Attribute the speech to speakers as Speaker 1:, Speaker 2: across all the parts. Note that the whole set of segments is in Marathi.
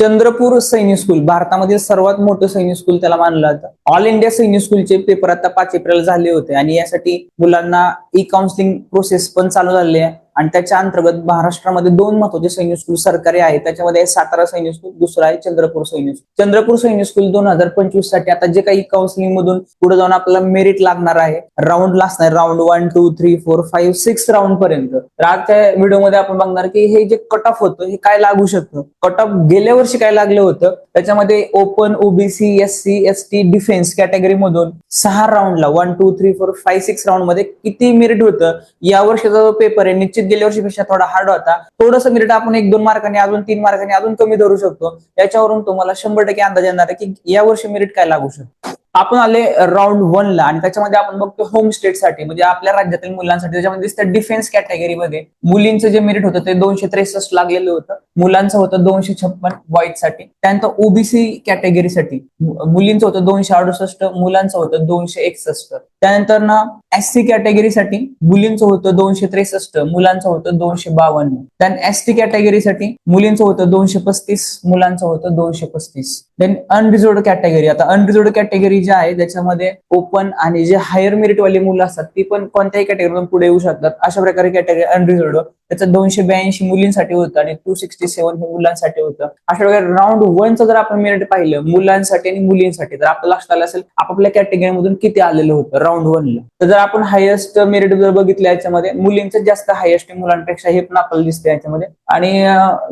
Speaker 1: चंद्रपूर सैनिक स्कूल भारतामधील सर्वात मोठं सैनिक स्कूल त्याला मानलं जातं. ऑल इंडिया सैनिक स्कूलचे पेपर आता पाच एप्रिल झाले होते आणि यासाठी मुलांना ई काउन्सिलिंग प्रोसेस पण चालू झालेली आहे. आणि त्याच्या अंतर्गत महाराष्ट्रामध्ये दोन महत्त्वाचे सैन्य स्कूल सरकारी आहे त्याच्यामध्ये सातारा सैन्य स्कूल दुसरं आहे चंद्रपूर सैन्य स्कूल चंद्रपूर सैन्य स्कूल दोन हजार पंचवीससाठी आता जे काही काउन्सिलिंग मधून पुढे जाऊन आपल्याला मेरिट लागणार आहे राऊंड असणार round one two three four five six round पर्यंत. तर आजच्या व्हिडिओमध्ये आपण बघणार की हे जे कट ऑफ होतं हे काय लागू शकतं? कट ऑफ गेल्या वर्षी काय लागलं होतं? त्याच्यामध्ये open OBC S C S T defence category मधून सहा राऊंडला one two three four five six राऊंडमध्ये किती मेरिट होतं? या वर्षाचा जो पेपर आहे निश्चित गेल्या वर्षीपेक्षा थोडा हार्ड होता. थोडंसं मेरिट आपण एक दोन मार्कांनी अजून तीन मार्कांनी अजून कमी धरू शकतो. याच्यावरून तुम्हाला शंभर टक्के अंदाज येणार आहे की या वर्षी मेरिट काय लागू शकतो. आपण आले राऊंड वन ला आणि त्याच्यामध्ये आपण बघतो होम स्टेटसाठी म्हणजे आपल्या राज्यातील मुलांसाठी. त्याच्यामध्ये दिसतं डिफेन्स कॅटेगरीमध्ये मुलींचं जे मेरिट होतं ते दोनशे त्रेसष्ट लागलेलं होतं. मुलांचं होतं दोनशे छप्पन बॉईजसाठी. त्यानंतर ओबीसी कॅटेगरीसाठी मुलींचं होतं दोनशे अडुसष्ट मुलांचं होतं दोनशे एकसष्ट. त्यानंतर ना एस सी कॅटेगरीसाठी मुलींचं होतं दोनशे त्रेसष्ट मुलांचं होतं दोनशे बावन्न. देन एस टी कॅटेगरीसाठी मुलींचं होतं दोनशे पस्तीस मुलांचं होतं दोनशे पस्तीस. देन अनरिझर्व कॅटेगरी आता अनरिझर्व कॅटेगरी जी आहे त्याच्यामध्ये ओपन आणि जे हायर मेरिट वाली मुलं असतात ती पण कोणत्याही कॅटेगरीतून पुढे येऊ शकतात. अशा प्रकारे कॅटेगरी अनरिझर्व त्याचं दोनशे ब्याऐंशी मुलींसाठी होतं आणि टू सिक्स्टी सेव्हन हे मुलांसाठी होतं. अशा प्रकारे राऊंड वनचं जर आपण मेरिट पाहिलं मुलांसाठी आणि मुलींसाठी तर आपल्या लक्षात आलं असेल आपापल्या कॅटेगरीमधून किती आलेलं होतं राऊंड वनला तर जर आपण हायेस्ट मेरिट जर बघितलं याच्यामध्ये मुलींचं जास्त हायेस्ट मुलांपेक्षा हे पण आपल्याला दिसतं याच्यामध्ये. आणि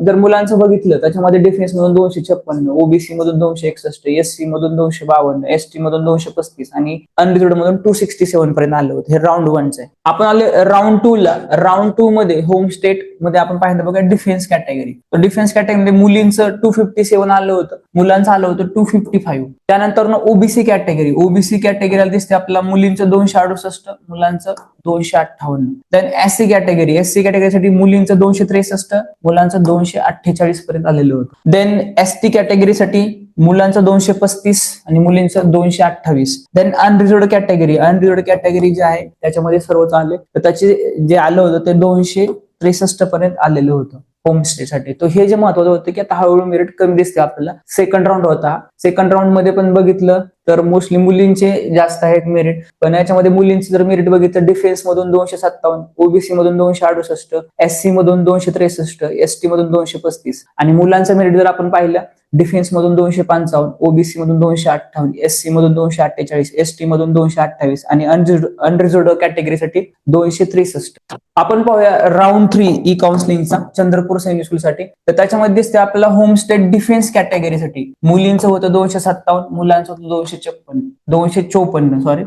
Speaker 1: जर मुलांचं बघितलं त्याच्यामध्ये डिफेन्स मधून दोनशे छप्पन्न ओबीसी मधून दोनशे एकसष्ट एस सी मधून दोनशे बावन्न एसटी मधून दोनशे पस्तीस आणि अनरिझर्वड मधून टू सिक्स्टी सेव्हन पर्यंत आलं होतं. हे राऊंड वनचं आहे. आपण आले राऊंड टू ला. राऊंड टू मध्ये होम स्टेटमध्ये आपण पाहिलं बघा डिफेन्स कॅटेगरी तर डिफेन्स कॅटेगरीमध्ये मुलींचं टू फिफ्टी सेव्हन आलं होतं. मुलांचं आलं होतं टू फिफ्टी फाईव्ह त्यानंतर ना ओबीसी कॅटेगरी ओबीसी कॅटेगरीला दिसते आपल्याला मुलींचं दोनशे अडुसष्ट मुलांचं दोनशे अठ्ठावन्न. Then S C category S C कॅटेगरीसाठी मुलींचं दोनशे त्रेसष्ट मुलांचं दोनशे अठ्ठेचाळीस पर्यंत आलेलं होतं. देन एस टी कॅटेगरीसाठी मुलांचं दोनशे पस्तीस आणि मुलींचं दोनशे अठ्ठावीस. Then unreserved category unreserved category जे आहे त्याच्यामध्ये सर्वच आले तर त्याचे जे आलं होतं ते दोनशे त्रेसष्ट पर्यंत आलेलं होतं होम स्टे साठी. तर हे जे महत्वाचं होतं की आता हळूहळू मेरिट कमी दिसते आपल्याला. सेकंड राऊंड होता. सेकंड राऊंडमध्ये पण बघितलं. तर मोस्टली मुलींचे जास्त आहेत मेरिट पण याच्यामध्ये मुलींचे जर मेरिट बघितलं डिफेन्स मधून दोनशे सत्तावन्न ओबीसी मधून दोनशे अडुसष्ट एससी मधून दोनशे त्रेसष्ट एस टी मधून दोनशे पस्तीस. आणि मुलांचं मेरिट जर आपण पाहिलं डिफेन्स मधून दोनशे पंचावन्न ओबीसी मधून दोनशे अठ्ठावन्न एससी मधून दोनशे अठ्ठेचाळीस एस टी मधून दोनशे अठ्ठावीस आणि अनरिझर्व कॅटेगरीसाठी दोनशे त्रेसष्ट. आपण पाहूया राऊंड थ्री ई काउन्सिलिंगचा चंद्रपूर सैनिक स्कूलसाठी तर त्याच्यामध्ये दिसते आपल्याला होम स्टेट डिफेन्स कॅटेगरीसाठी मुलींचं होतं दोनशे सत्तावन्न मुलांचं होतं दोनशे छप्पन्न दोनशे चोपन्न सॉरी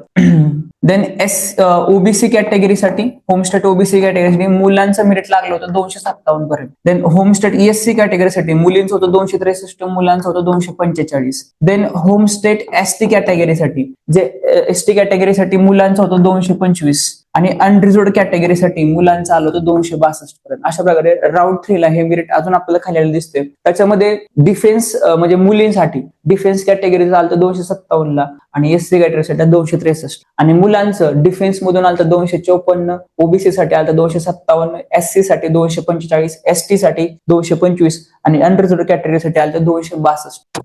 Speaker 1: देन एस ओबीसी कॅटेगरीसाठी होमस्टेट ओबीसी कॅटेगरीसाठी मुलांचं मेरिट लागलं होतं दोनशे सत्तावन्न पर्यंत. देन होम स्टेट ईएससी कॅटेगरीसाठी मुलींचं होतं दोनशे त्रेसष्ट मुलांचं होतं दोनशे पंचेचाळीस. Then home state ST S T कॅटेगरीसाठी जे uh, एसटी कॅटेगरीसाठी मुलांचं होतं दोनशे पंचवीस. आणि अनरिझर्व कॅटेगरीसाठी मुलांचं आलं होतं दोनशे बासष्ट पर्यंत. अशा प्रकारे राऊंड थ्रीला हे मेरिट अजून आपल्याला खाली दिसते त्याच्यामध्ये डिफेन्स म्हणजे मुलींसाठी डिफेन्स कॅटेगरीचं आलं तर दोनशे सत्तावन्नला आणि एस सी कॅटेगरीसाठी दोनशे त्रेसष्ट. आणि मुलांचं डिफेन्स मधून आलं तर दोनशे चौपन्न ओबीसी साठी आलं दोनशे सत्तावन्न एस सी साठी दोनशे पंचेचाळीस एस टी साठी दोनशे पंचवीस आणि अनरिझर्व कॅटेगरीसाठी आलं तर दोनशे बासष्ट.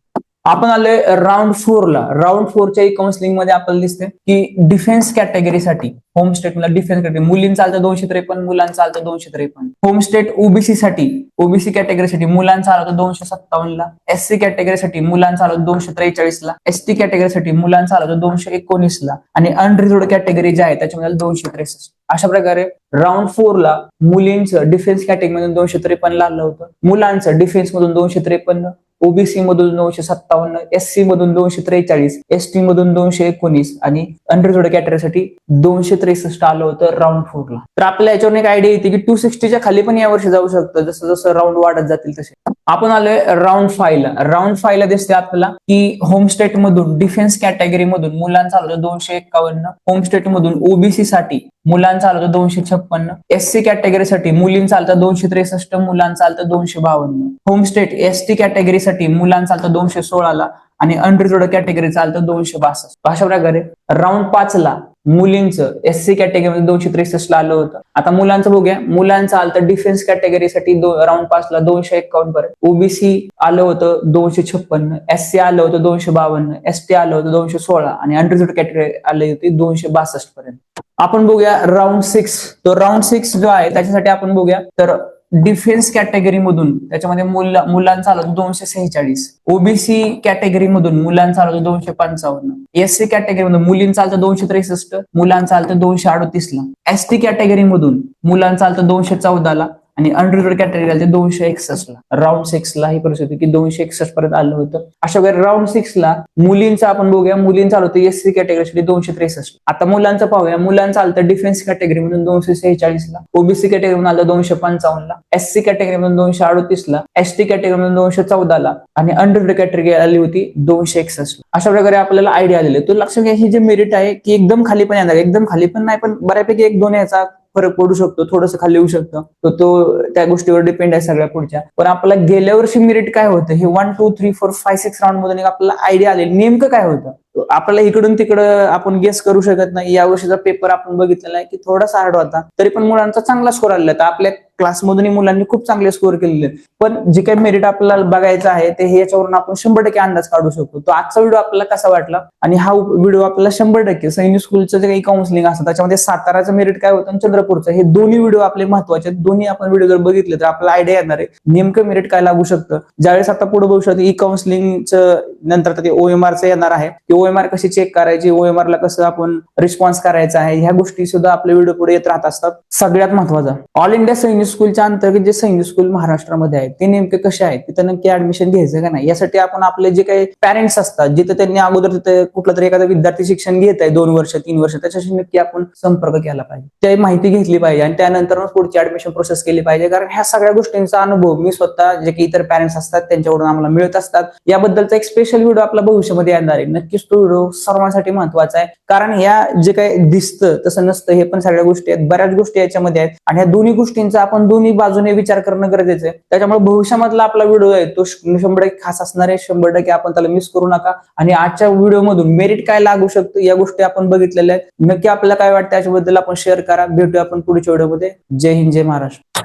Speaker 1: आपण आलोय राऊंड फोरला राऊंड फोरच्या काउन्सिलिंगमध्ये आपल्याला दिसते की डिफेन्स कॅटेगरीसाठी होम स्टेटला डिफेन्स कॅटेगरी मुलींचा चालतं दोनशे त्रेपन्न मुलांचा चालतं दोनशे त्रेपन्न. होम स्टेट ओबीसी साठी ओबीसी कॅटेगरीसाठी मुलांचा आला होता दोनशे सत्तावन्नला. एस सी कॅटेगरीसाठी मुलांचा आला होतं दोनशे त्रेचाळीसला. एस टी कॅटेगरीसाठी मुलांचा आला होतं दोनशे एकोणीसला. आणि अनरिझर्व कॅटेगरी जे आहे त्याच्यामध्ये दोनशे त्रेसष्ट. अशा प्रकारे राऊंड फोरला मुलींचं डिफेन्स कॅटेगरीमधून दोनशे त्रेपन्न आलं होतं. मुलांचं डिफेन्स मधून दोनशे त्रेपन्न. ओबीसी मधून दोनशे सत्तावन्न एससी मधून दोनशे त्रेचाळीस एसटी मधून दोनशे एकोणीस आणि अंडरजोड कॅटेगरीसाठी दोनशे त्रेसष्ट आलं होतं राऊंड फोरला तर आपल्या याच्यावर एक आयडिया येते की टू सिक्स्टीच्या खाली पण यावर्षी जाऊ शकतं. जसं जसं राऊंड वाढत जातील तसे. आपण आलोय राऊंड फायला राऊंड फायला दिसते आपल्याला की होम स्टेट मधून डिफेन्स कॅटेगरी मधून मुलांचा आलो दोनशे एक्कावन्न. होम स्टेट मधून ओबीसी साठी मुलांचा आलं दोनशे छप्पन्न. एससी कॅटेगरीसाठी मुलींचा आलं दोनशे त्रेसष्ट मुलांचा आलं दोनशे बावन्न. होम स्टेट एसटी कॅटेगरीसाठी मुलांचा आलं दोनशे सोळाला आणि अनरिझर्वड कॅटेगरी चालतं दोनशे बासष्ट. अशा प्रकारे राऊंड पाचला मुलींचं एस सी कॅटेगरीमध्ये दोनशे त्रेसष्ट ला आलं होतं. आता मुलांचं बघूया. मुलांचं आलं तर डिफेन्स कॅटेगरीसाठी राऊंड पासला दोनशे एकावन्न पर्यंत. ओबीसी आलं होतं दोनशे छप्पन्न. एस सी आलं होतं दोनशे बावन्न. एस टी आलं होतं दोनशे सोळा. आणि अंडरझिड कॅटेगरी आली होती दोनशे बासष्ट पर्यंत. आपण बघूया राऊंड सिक्स तो राऊंड सिक्स जो आहे त्याच्यासाठी आपण बघूया. तर डिफेन्स कॅटेगरीमधून त्याच्यामध्ये मुला मुलांचा आला होतं दोनशे सेहेचाळीस. ओबीसी कॅटेगरीमधून मुलांचा आला होतं दोनशे पंचावन्न. एससी कॅटेगरीमधून मुलींचा आलं दोनशे त्रेसष्ट मुलांचा आलं तर दोनशे अडतीस ला एसटी कॅटेगरीमधून मुलांचा आलं दोनशे चौदाला. आणि अंडरग्रेड कॅटेगरी दोनशे एकसष्ट ला. राऊंड सिक्स ला ही परिस्थिती की दोनशे एकसष्ट पर्यंत आलं होतं. अशा वेळी राऊंड सिक्स ला मुलींचं आपण बघूया. मुलींचं आलं होतं एस सी कॅटेगरीसाठी दोनशे त्रेसष्ट. आता मुलांचं पाहूया. मुलांचं आलं तर डिफेन्स कॅटेगरी मधून दोनशे सेहेचाळीस ला. ओबीसी कॅटेगरी मधून आलं दोनशे पंचावन्न ला. एस सी कॅटेगरी मधून दोनशे अडतीस ला. एस टी कॅटेगरी मधून दोनशे चौदा ला. आणि अंडरग्रेड कॅटेगरी आली होती दोनशे एकसष्ट अशा प्रकारे आपल्याला आयडिया आलेली. तो लक्षात घ्या ही जे मेरिट आहे की एकदम खाली पण येणार एकदम खाली पण नाही पण बऱ्यापैकी एक दोन याचा फरक पडू शकतो थोडस खाली येऊ शकतं. तर तो त्या गोष्टीवर डिपेंड आहे सगळ्या पुढच्या. पण आपल्याला गेल्या वर्षी मिरिट काय होतं? हे one two three four five six round मधून एक आपल्याला आयडिया आले नेमकं काय होतं? आपल्याला इकडून तिकडं आपण गेस करू शकत नाही. या वर्षीचा पेपर आपण बघितलेला आहे की थोडासा हार्ड होता. तरी पण मुलांचा चांगला स्कोर आलेला आहे. तर आपल्या क्लासमधूनही मुलांनी खूप चांगले स्कोर केलेले पण जे काही मेरिट आपल्याला बघायचं आहे ते याच्यावरून आपण शंभर टक्के अंदाज काढू शकतो. तो आजचा व्हिडिओ आपल्याला कसा वाटला? आणि हा व्हिडिओ आपल्याला शंभर टक्के सैनिक स्कूलचं जे काही काउन्सिलिंग असतं त्याच्यामध्ये साताराचं मेरिट काय होतं आणि चंद्रपूरचं हे दोन्ही व्हिडिओ आपले महत्त्वाचे आहेत. दोन्ही आपण व्हिडिओ जर बघितले तर आपल्याला आयडिया येणार आहे. नेमकं मेरिट काय लागू शकतं? ज्यावेळेस आता पुढे बघू शकतो ई काउन्सिलिंगचं नंतर ते ओएमआरचं येणार आहे. की ओएमआर कशी चेक करायची? ओएमआर ला कसं आपण रिस्पॉन्स करायचा आहे? ह्या गोष्टी सुद्धा आपल्या व्हिडिओ पुढे येत राहत असतात. सगळ्यात महत्त्वाचा. ऑल इंडिया सैनिक स्कूलच्या अंतर्गत जे सैनिक स्कूल महाराष्ट्रामध्ये आहेत ते नेमके कसे आहेत? तिथं नक्की ऍडमिशन घ्यायचं का नाही? यासाठी आपण आपले जे काही पॅरेंट्स असतात जिथे त्यांनी अगोदर तिथे कुठलं तरी एखादा विद्यार्थी शिक्षण घेत आहे दोन वर्ष तीन वर्ष त्याच्याशी नक्की आपण संपर्क केला पाहिजे. ते माहिती घेतली पाहिजे आणि त्यानंतर पुढची ऍडमिशन प्रोसेस केली पाहिजे. कारण ह्या सगळ्या गोष्टींचा अनुभव मी स्वतः जे काही इतर पॅरेंट्स असतात त्यांच्याकडून आम्हाला मिळत असतात. याबद्दलचा एक स्पेशल व्हिडिओ आपला भविष्यामध्ये येणार आहे. नक्कीच तो व्हिडिओ सर्वांसाठी महत्त्वाचा आहे. कारण या जे काही दिसतं तसं नसतं. हे पण सगळ्या गोष्टी आहेत. बऱ्याच गोष्टी याच्यामध्ये आहेत. आणि ह्या दोन्ही गोष्टींचा आपण दोन्ही बाजूने विचार करणं गरजेचं आहे. त्याच्यामुळे भविष्यामधला आपला व्हिडिओ आहे तो शंभर टक्के खास असणार आहे. शंभर टक्के आपण त्याला मिस करू नका. आणि आजच्या व्हिडिओमधून मेरिट काय लागू शकतं या गोष्टी आपण बघितलेल्या आहेत. नक्की आपल्याला काय वाटतं याच्याबद्दल आपण शेअर करा. भेटूया आपण पुढच्या व्हिडिओमध्ये जय हिंद जय महाराष्ट्र.